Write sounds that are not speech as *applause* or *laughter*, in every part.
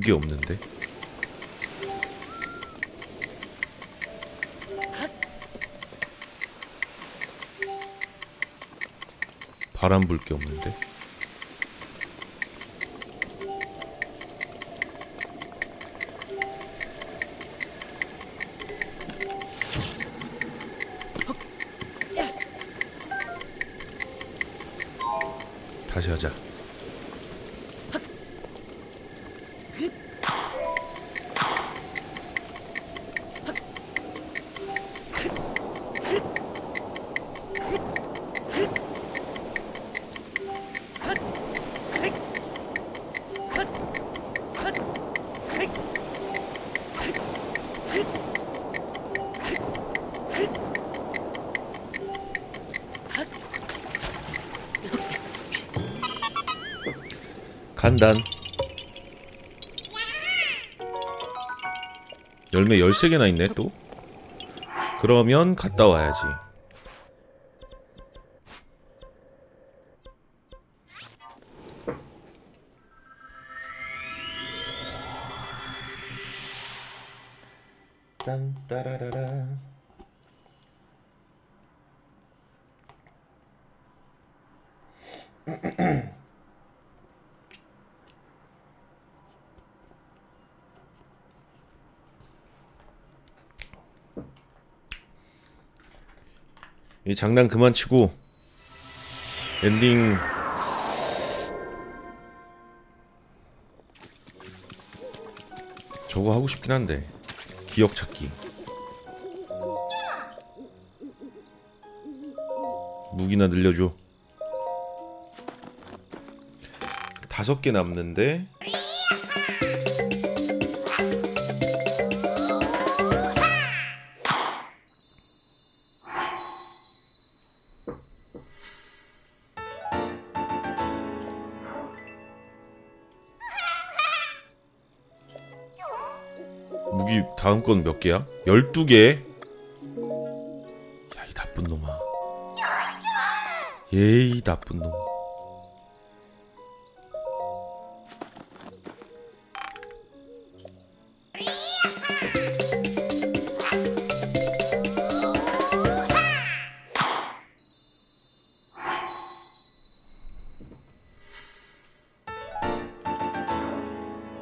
그게 없는데? 바람 불 게 없는데? 다시 하자 간단. 열매 13개나 있네 또? 그러면 갔다 와야지 장난 그만 치고 엔딩. 저거 하고 싶긴 한데. 기억 찾기. 무기나 늘려줘. 다섯 개 남는데 다음 건 몇 개야? 12개? 야, 이 나쁜 놈아. 예이, 나쁜 놈.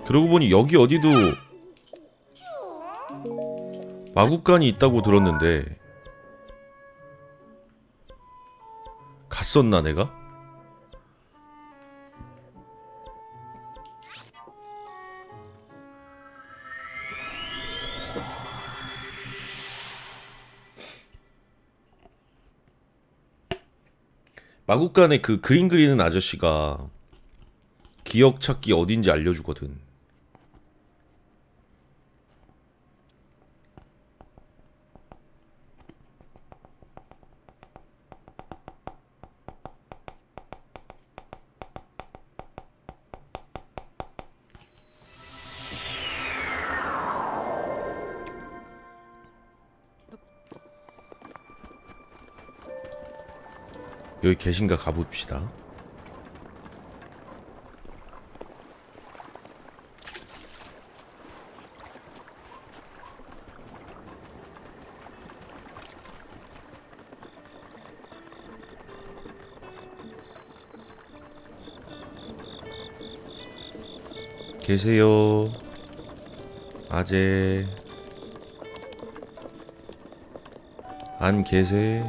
그러고 보니 여기 어디도 마국간이 있다고 들었는데 갔었나 내가? 마국간에 그 그림 그리는 아저씨가 기억 찾기 어딘지 알려주거든. 여기 계신가 가봅시다. 계세요. 아재. 안 계세.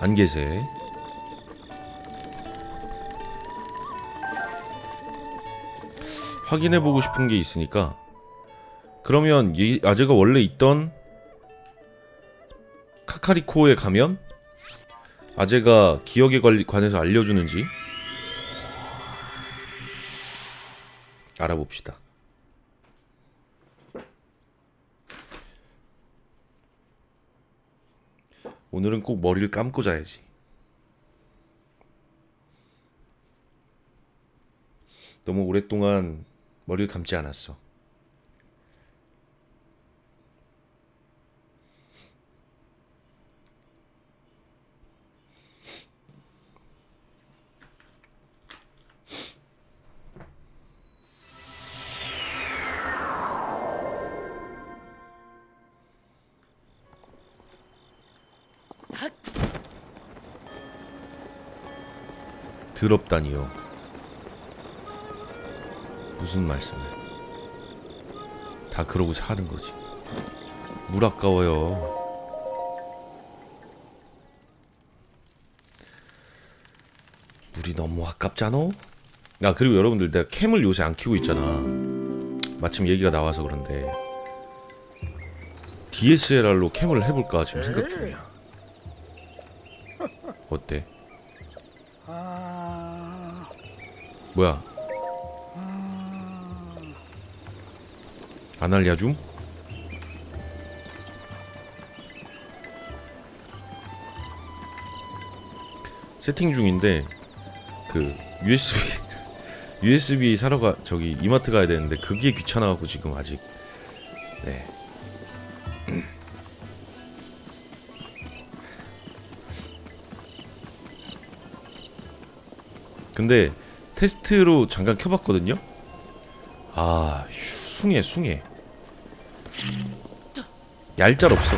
안 계세. 확인해보고 싶은 게 있으니까. 그러면 이 아재가 원래 있던 카카리코에 가면 아재가 기억에 관해서 알려주는지 알아봅시다. 오늘은 꼭 머리를 감고 자야지. 너무 오랫동안 머리를 감지 않았어. 더럽다니요. 무슨 말씀을? 다 그러고 사는 거지. 물 아까워요. 물이 너무 아깝잖아. 아 그리고 여러분들 내가 캠을 요새 안 키고 있잖아. 마침 얘기가 나와서 그런데 DSLR로 캠을 해볼까 지금 생각 중이야. 어때? 뭐야? 안 알려줌? 세팅 중인데 그 USB *laughs* USB 사러 가 저기 이마트 가야 되는데 그게 귀찮아 갖고 지금 아직 네 근데 테스트로 잠깐 켜봤거든요. 아 휴, 숭해 숭해. 얄짤 없어.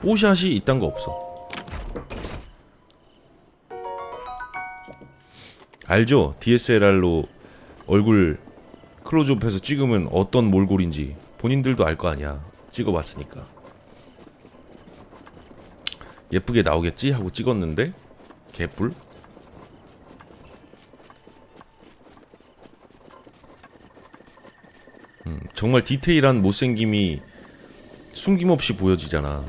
뽀샷이 이딴 거 없어. 알죠? DSLR로 얼굴 클로즈업해서 찍으면 어떤 몰골인지 본인들도 알 거 아니야. 찍어봤으니까. 예쁘게 나오겠지 하고 찍었는데 개뿔. 정말 디테일한 못생김이 숨김없이 보여지잖아.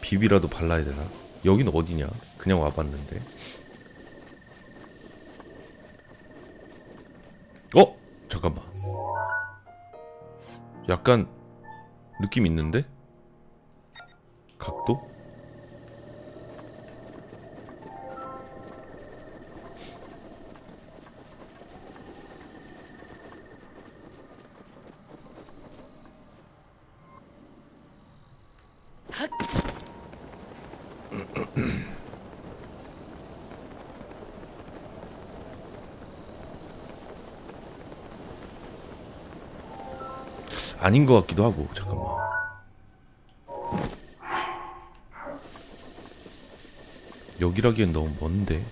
비비라도 발라야 되나? 여긴 어디냐? 그냥 와봤는데. 어? 잠깐만. 약간 느낌 있는데? 각도? 아닌 것 같기도 하고 잠깐만. 여기라기엔 너무 먼데?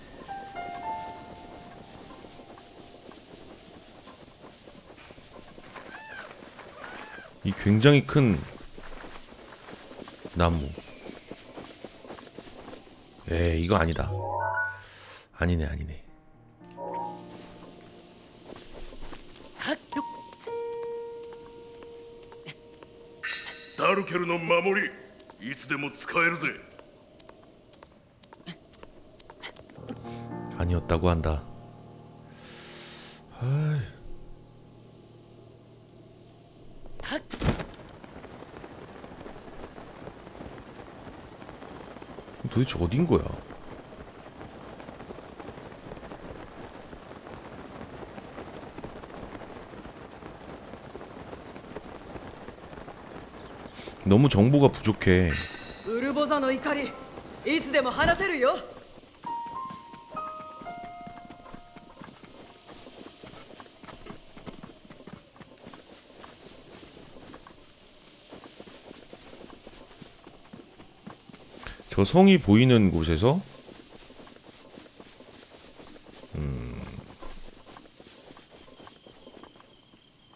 이 굉장히 큰 나무 에 이거 아니다 아니네 아니네 ダルケルの守りいつでも使えるぜ 아니었다고 한다. 도대체 어딘 거야? 너무 정보가 부족해. ウルボザの怒りいつでも放てるよ 저 성이 보이는 곳에서 음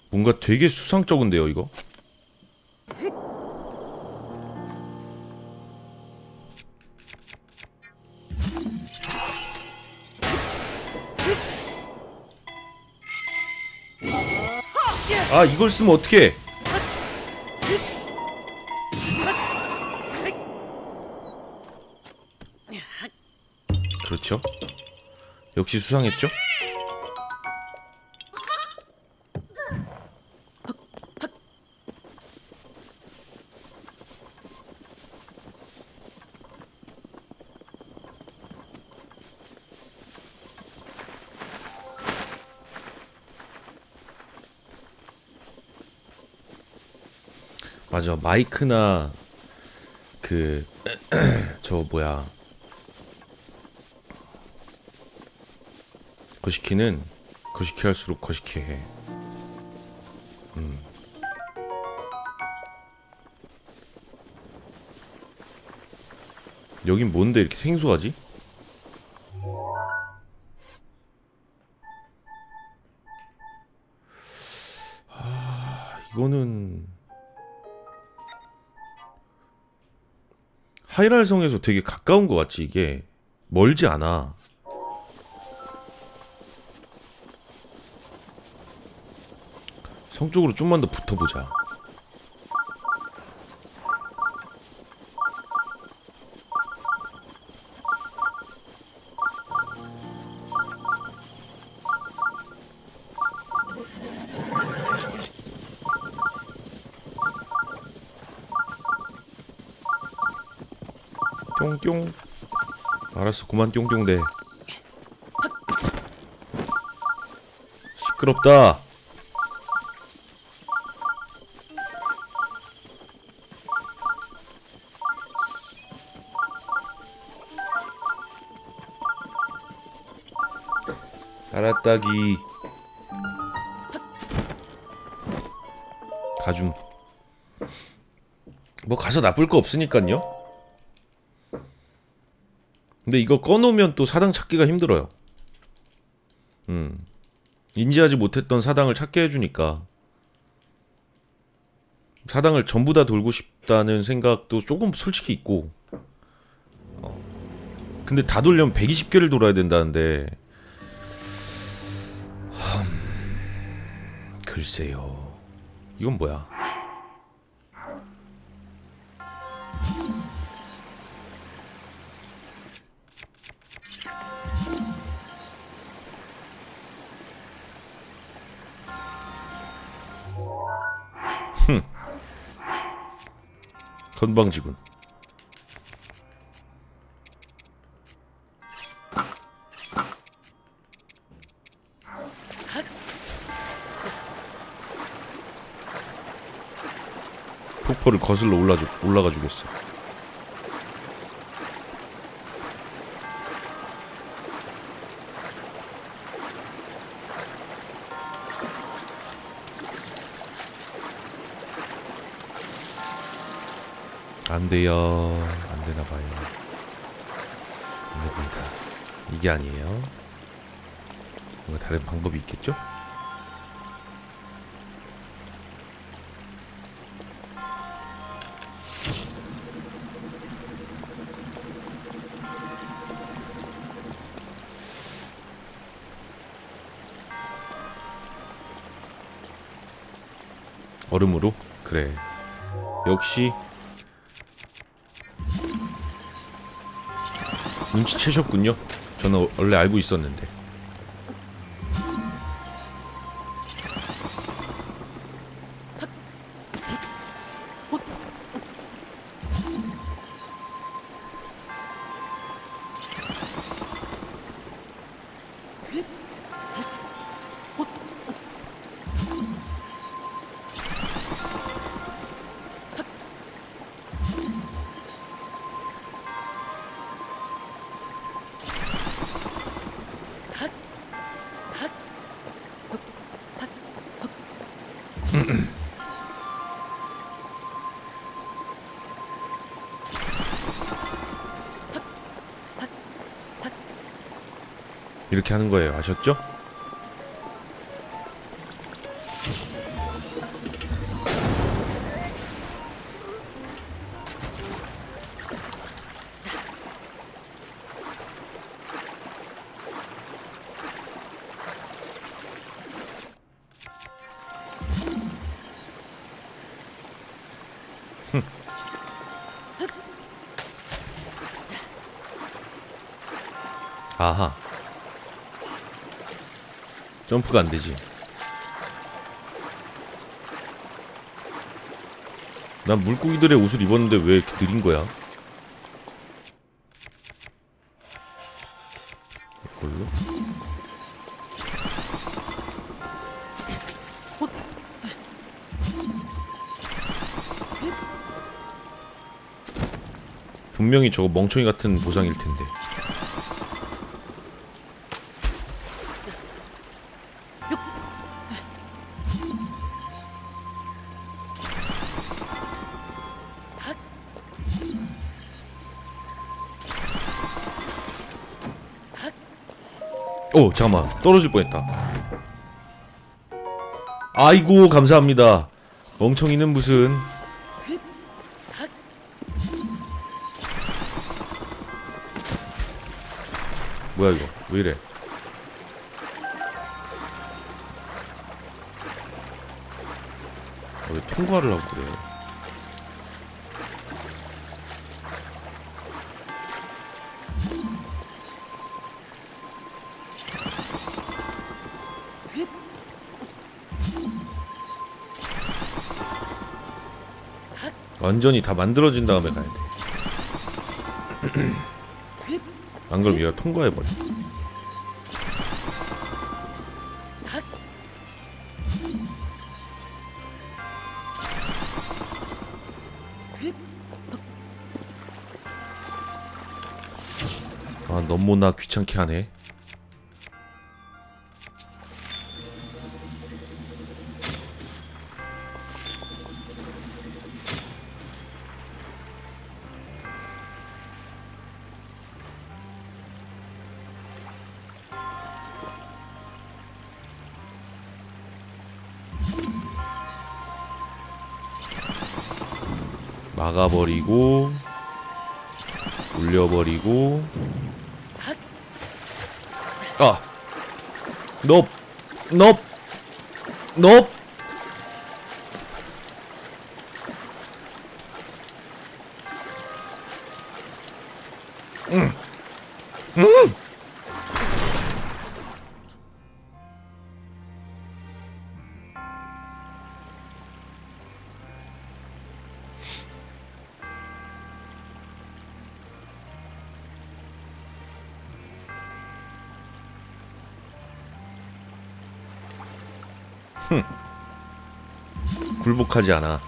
뭔가 되게 수상쩍은데요 이거? 아 이걸 쓰면 어떡해 역시 수상했죠? 맞아. 마이크나 그 *clears throat* 저 뭐야 거시키는 거시키 할수록 거시키 해. 음. 여긴 뭔데 이렇게 생소하지? 아, 이거는 하이랄성에서 되게 가까운 것 같지 이게 멀지 않아. 성 쪽으로 좀만 더 붙어보자. 뿅뿅. 알았어, 그만 뿅뿅대. 시끄럽다. 알았다기. 가줌. 뭐 가서 나쁠 거 없으니까요. 근데 이거 꺼놓으면 또 사당 찾기가 힘들어요. 음. 인지하지 못했던 사당을 찾게 해주니까. 사당을 전부 다 돌고 싶다는 생각도 조금 솔직히 있고. 어. 근데 다 돌려면 120개를 돌아야 된다는데. 글쎄요. 이건 뭐야? 건방지군. 폭포를 거슬러 올라주, 올라가 주겠어. 안 돼요. 안 되나 봐요. 안 됩니다. 이게 아니에요. 뭔가 다른 방법이 있겠죠? 얼음으로? 그래. 역시 눈치채셨군요. 저는 원래 알고 있었는데. 이렇게 하는 거예요. 아셨죠? 점프가 안 되지. 난 물고기들의 옷을 입었는데 왜 이렇게 느린 거야? 이걸로? 분명히 저거 멍청이 같은 보상일 텐데. 잠깐만 떨어질 뻔했다. 아이고 감사합니다. 멍청이는 무슨. 뭐야 이거? 왜 이래? 아, 왜 통과를 하고 그래 완전히 다 만들어진 다음에 가야 돼. *clears throat* 안 그럼 얘가 통과해 버려. 아, 너무나 귀찮게 하네. 막아버리고 올려버리고 아 넙! 넙! 넙! 굴복하지 않아.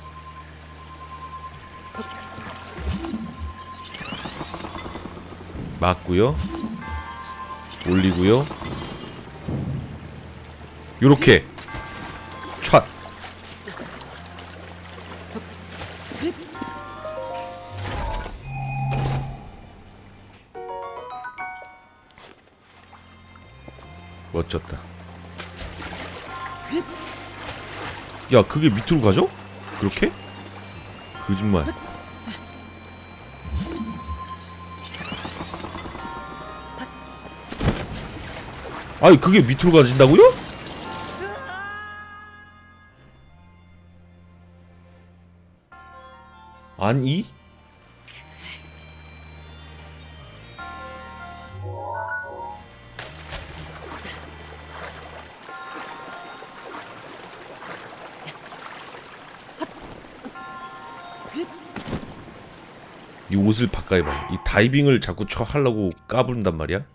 맞고요. 올리고요. 요렇게 촥. 멋졌다. 야 그게 밑으로 가죠? 그렇게? 거짓말 아니 그게 밑으로 가진다고요? 아니 이 옷을 바꿔해봐 이 다이빙을 자꾸 쳐 하려고 까부른단 말이야?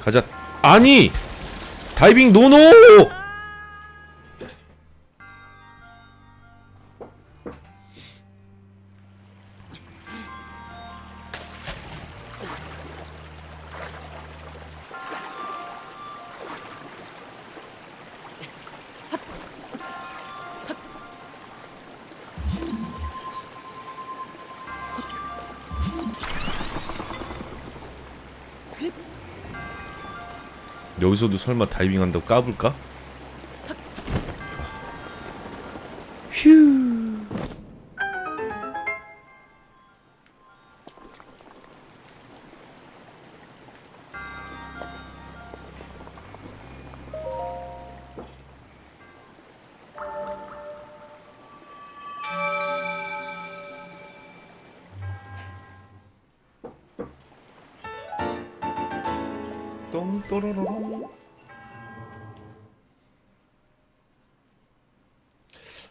가자. 아니! 다이빙 노노 여기서도 설마 다이빙 한다고 까불까? 똥또로롱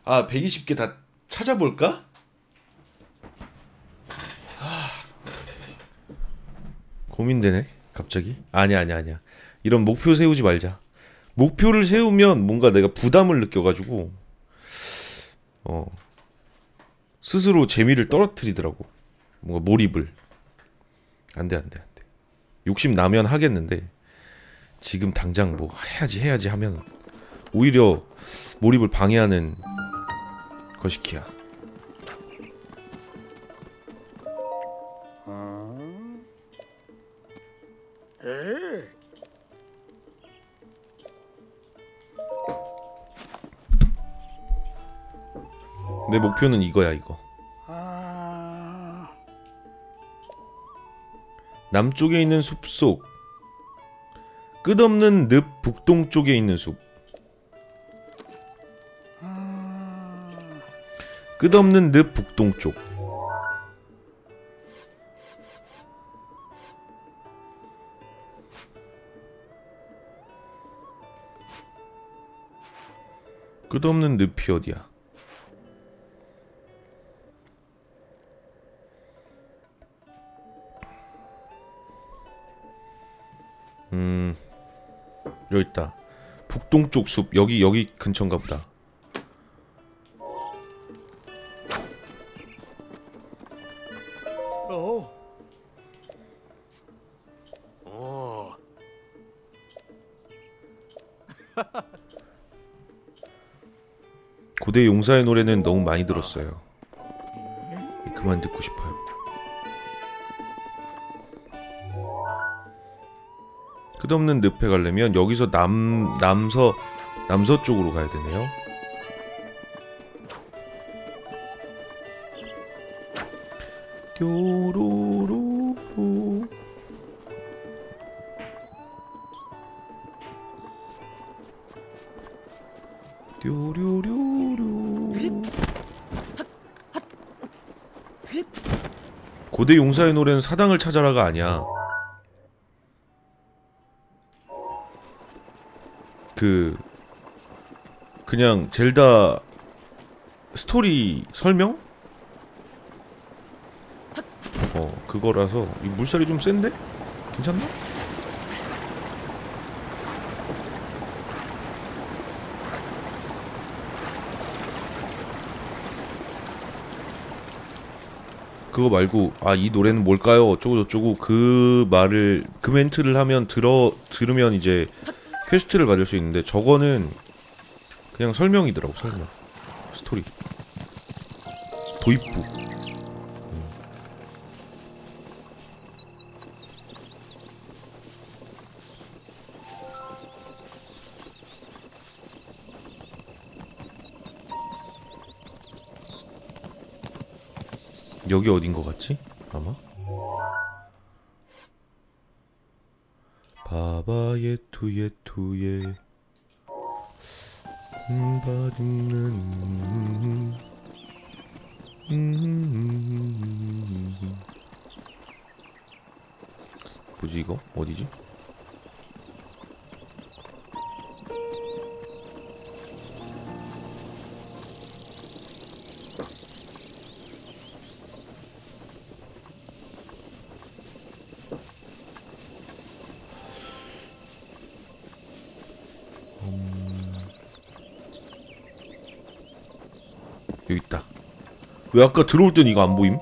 아 120개 다 찾아볼까? 하... 고민되네 갑자기. 아니야 아니야 아니야. 이런 목표 세우지 말자. 목표를 세우면 뭔가 내가 부담을 느껴가지고 어 스스로 재미를 떨어뜨리더라고. 뭔가 몰입을. 안 돼 안 돼 안 돼. 욕심 나면 하겠는데 지금 당장 뭐 해야지 해야지 하면 오히려 몰입을 방해하는 것이기야. 아. 내 목표는 이거야 이거. 아. 남쪽에 있는 숲속 끝없는 늪 북동쪽에 있는 숲. 끝없는 늪 북동쪽. 끝없는 늪이 어디야 여기 있다. 북동쪽 숲 여기 여기 근처인가 보다. 어. 고대 용사의 노래는 너무 많이 들었어요. 그만 듣고 싶어요. 끝없는 늪에 가려면 여기서 남 남서 남서 쪽으로 가야 되네요. 뾰로로 고대 용사의 노래는 사당을 찾아라가 아니야. 그 그냥 젤다 스토리 설명? 어 그거라서 이 물살이 좀 센데? 괜찮나? 그거 말고 아 이 노래는 뭘까요? 어쩌고 저쩌고 그 말을 그 멘트를 하면 들어 들으면 이제 퀘스트를 받을 수 있는데 저거는 그냥 설명이더라고 설명 스토리 도입부 음. 여기 어딘 것 같지? 바바예 투예 투예 음, 바디는 뭐지 이거? 어디지? 왜 아까 들어올 땐 이거 안 보임?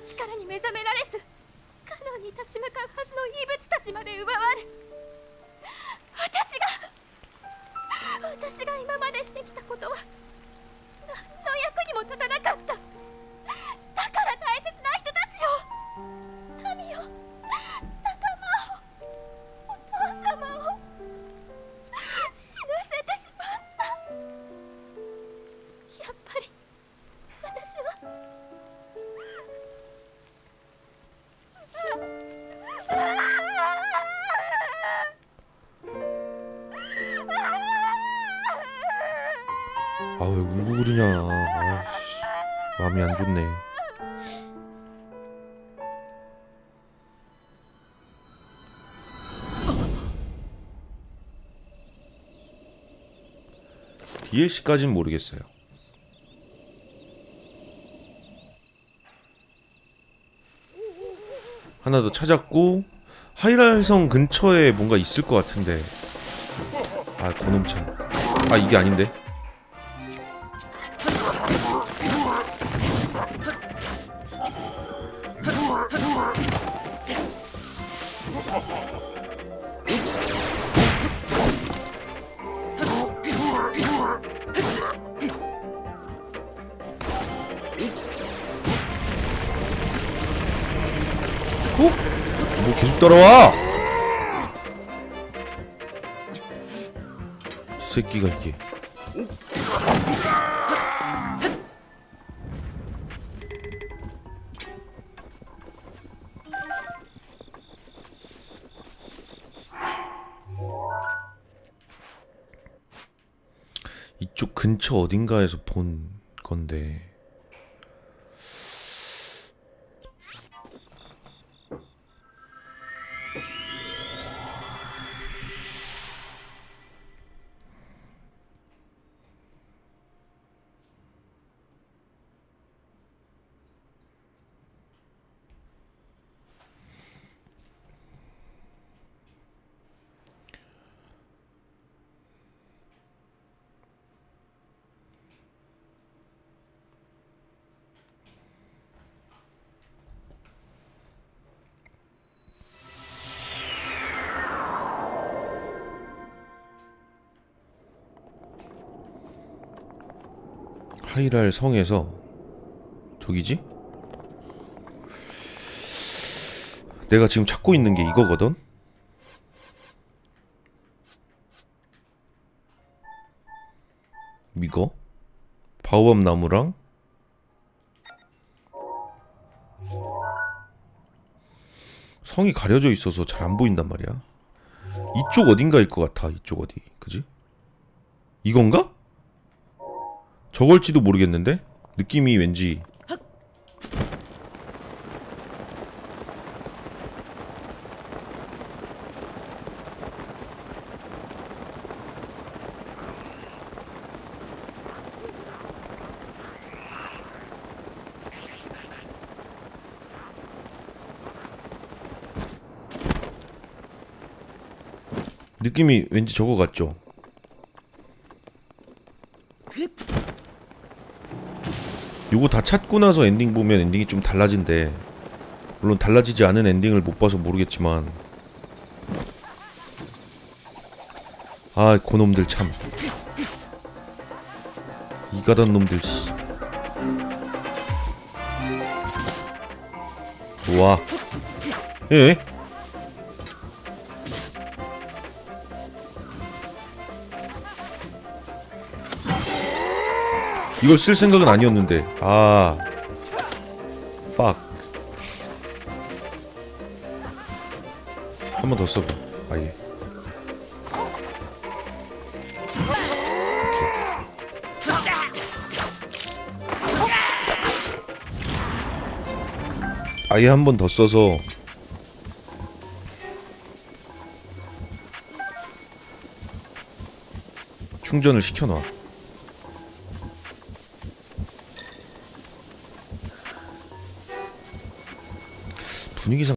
の力に目覚 DLC까지는 모르겠어요. 하나 더 찾았고 하이랄성 근처에 뭔가 있을 것 같은데. 아 고놈 참. 아 이게 아닌데 이 새끼가 이게. 이쪽 근처 어딘가에서 본 건데 하이랄 성에서 저기지? 내가 지금 찾고 있는 게 이거거든? 이거? 바오밤 나무랑 성이 가려져 있어서 잘 안 보인단 말이야. 이쪽 어딘가일 것 같아. 이쪽 어디. 그지? 이건가? 저걸지도 모르겠는데 느낌이 왠지 느낌이 왠지 저거 같죠? 요거 다 찾고 나서 엔딩 보면 엔딩이 좀 달라진대. 물론 달라지지 않은 엔딩을 못 봐서 모르겠지만. 아, 고놈들 참. 이가단 놈들 씨. 와. 예? 이걸 쓸 생각은 아니었는데. 아 fuck. 한 번 더 써봐 아예. 아예 한 번 더 써서. 충전을 시켜놔 분위기상